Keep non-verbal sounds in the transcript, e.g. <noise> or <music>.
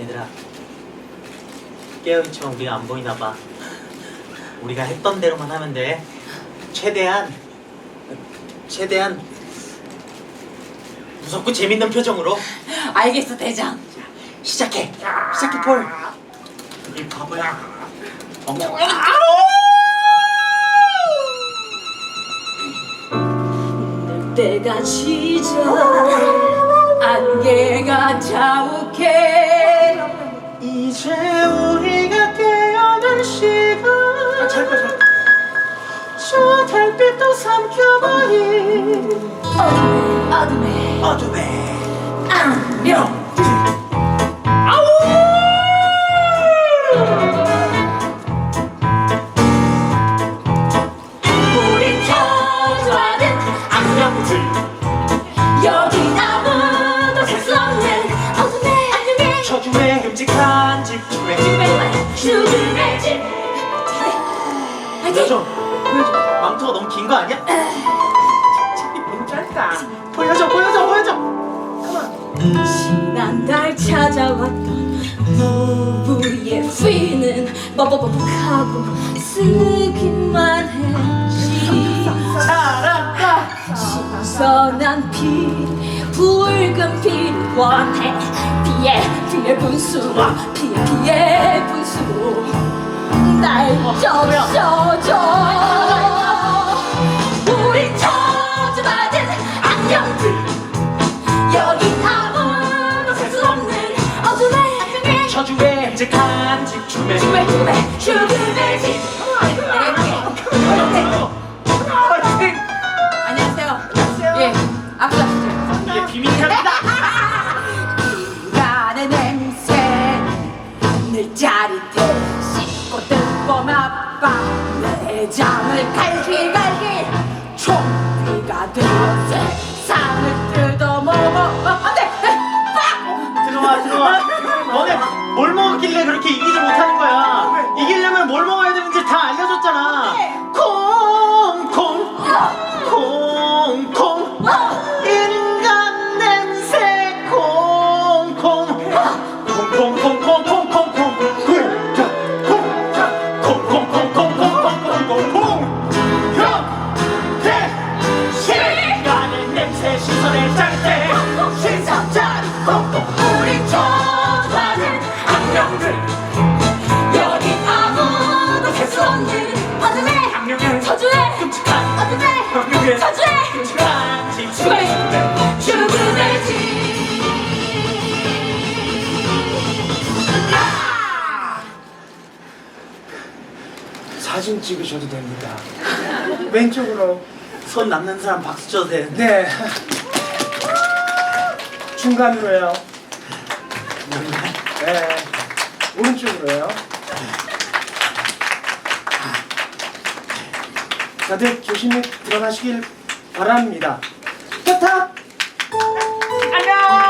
얘들아. 깨어있지만 우리가 안 보이나 봐. 우리가 했던 대로만 하면 돼. 최대한 최대한 무섭고 재밌는 표정으로. 알겠어 대장. 시작해. 시작해 폴. 이 바보야. 엉덩 때가 지져 안개가 자욱해 저 달빛도 삼켜버린 어둠에 어둠에 어둠에 안녕. 우리 저주하는 악령들. 여긴 아무도 살수 없는 어둠의 안녕의 저주의 끔찍한 집중의 죽음의 죽음의 집. 보여줘 보여줘 망토가 너무 긴 거 아니야? 너무 짧다. 보여줘 보여줘 보여줘. 지난달 찾아왔던 부부의 피는 뻐뻐뻐하고 쓰기만 했지 잘한다. 선한 피 붉은 피 원해 피해 피해 분수 피해 피해 분수. 날 적셔 집중의 죽음의 죽음의 죽음의 집. 파이팅 안녕하세요. 예 앞서시죠 이게 비밀이랍니다 인간의 냄새. 늘 짜릿해 뜯고 맛봐 내장을 갈기갈기. 좀비가 되어 세상을 뜯어먹어. 안돼 들어와 들어와. <laughs> 너네 그렇게 이기지 못하는 거야 집중의 죽음의 집 사진 찍으셔도 됩니다. 왼쪽으로. 손 남는 사람 박수 쳐도 되는데 네. 중간으로요. 네. 오른쪽으로요. 다들 조심히 들어가시길 바랍니다. 타타! 안녕